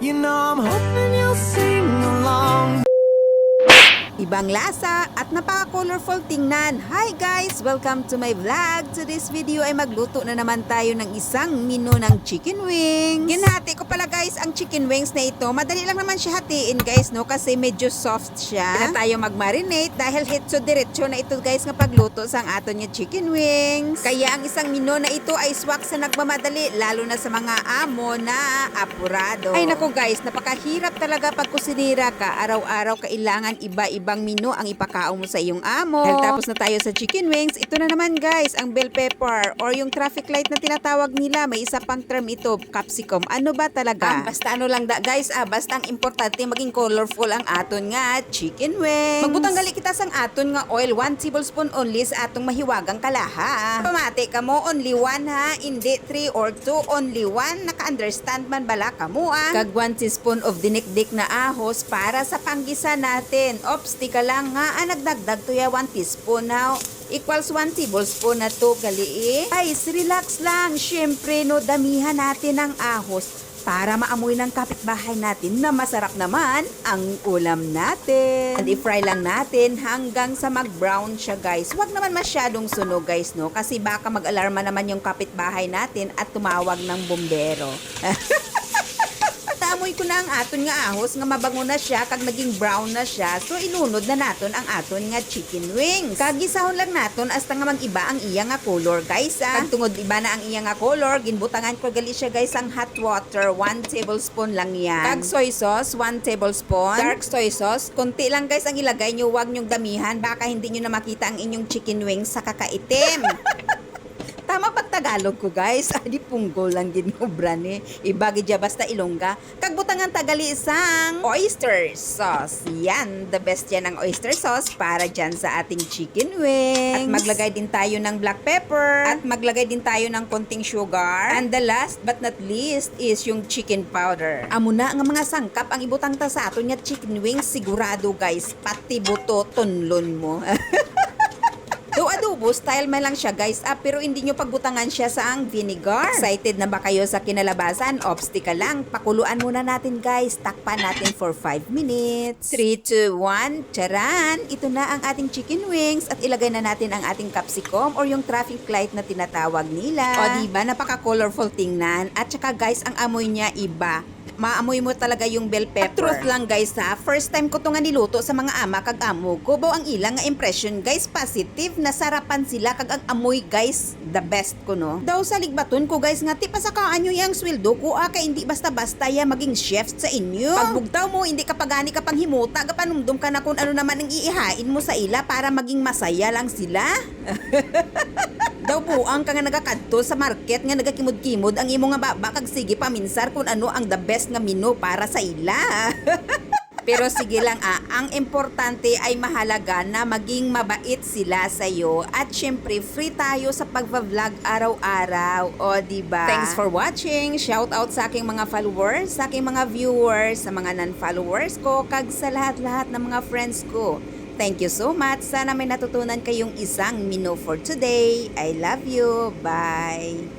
You know I'm hoping you'll sing along. Ibang lasa at napaka-colorful tingnan. Hi guys! Welcome to my vlog. To this video ay magluto na naman tayo ng isang menu ng chicken wings. Ginhati ko pala guys ang chicken wings na ito. Madali lang naman siya hatiin guys no kasi medyo soft siya. Na tayo mag-marinate dahil hitso diretso na ito guys nga pagluto sa ang ato niya chicken wings. Kaya ang isang menu na ito ay swak sa nagmamadali lalo na sa mga amo na apurado. Ay nako guys, napakahirap talaga pag kusinira ka. Araw-araw kailangan iba-ibang menu ang ipakaon mo sa iyong amo. Dahil tapos na tayo sa chicken wings, ito na naman guys, ang bell pepper or yung traffic light na tinatawag nila. May isa pang term ito, capsicum. Ano ba talaga? Ah, basta ano lang da guys, ah, basta ang importante maging colorful ang aton nga chicken wings. Magbutang gali kita sang aton nga oil, 1 tablespoon only sa atong mahiwagang kalaha. Pamati ka mo, only 1 ha, hindi 3 or 2, only 1. Naka-understand man bala ka mo ah. Kag 1 teaspoon of dinikdik na ahos para sa panggisa natin. Ops, di ka lang ha, ah, nagdagdag to ya 1 teaspoon now equals 1 tablespoon na to gali. Guys, relax lang. Syempre, no, damihan natin ng ahos para maamoy ng kapitbahay natin na masarap naman ang ulam natin. And i-fry lang natin hanggang sa mag-brown siya guys. Huwag naman masyadong sunog guys no kasi baka mag-alarma naman yung kapitbahay natin at tumawag ng bumbero. Ko na ang aton nga ahos nga mabango na siya kag naging brown na siya. So inunod na naton ang aton nga chicken wings. Kagisahon lang naton hasta nga mag-iba ang iya nga color guys. Ah. Kag tungod iba na ang iya nga color, ginbutangan ko gali siya guys ang hot water, 1 tablespoon lang yan. Kag soy sauce, 1 tablespoon. Dark soy sauce, konti lang guys ang ilagay nyo, wag nyong damihan baka hindi nyo na makita ang inyong chicken wings sa kakaitim. Tama pag Tagalog ko guys. Adi punggol lang ginubra ni. Ibagi dya basta ilongga. Kagbutangan tagali isang oyster sauce. Yan, the best yan ang oyster sauce para dyan sa ating chicken wings. At maglagay din tayo ng black pepper. At maglagay din tayo ng konting sugar. And the last but not least is yung chicken powder. Amo na nga mga sangkap ang ibutang ta sa ato nga chicken wings. Sigurado guys, pati buto tunlon mo. Do adobo style man lang siya guys ah, pero hindi nyo pagbutangan siya sa ang vinegar. Excited na ba kayo sa kinalabasan? Obstacle lang. Pakuluan muna natin guys. Takpan natin for 5 minutes. 3, 2, 1. Charan! Ito na ang ating chicken wings at ilagay na natin ang ating capsicum or yung traffic light na tinatawag nila. O diba? Napaka-colorful tingnan. At saka guys, ang amoy niya iba maamoy mo talaga yung bell pepper. At truth lang guys ha, first time ko to nga niluto sa mga ama kag amo. Baw ang ilang nga impression guys, positive. Nasarapan sila kag ang amoy guys, the best ko no. Daw sa ligbaton ko guys nga, tipa sa kaanyo yang sweldo ko ah, kay hindi basta-basta ya maging chef sa inyo. Pagbugtaw mo, hindi ka pagani ka pang himuta, kapanumdum ka na kung ano naman ang iihain mo sa ila para maging masaya lang sila. Daw buang ka nga nagakadto sa market nga nagakimod-kimod ang imo nga baba kag sige paminsar kung ano ang the best nga menu para sa ila. Pero sige lang ah, ang importante ay mahalaga na maging mabait sila sa iyo at syempre free tayo sa pagva-vlog araw-araw. O di ba? Thanks for watching. Shout out sa aking mga followers, sa aking mga viewers, sa mga non-followers ko, kag sa lahat-lahat ng mga friends ko. Thank you so much. Sana may natutunan kayong isang menu for today. I love you. Bye.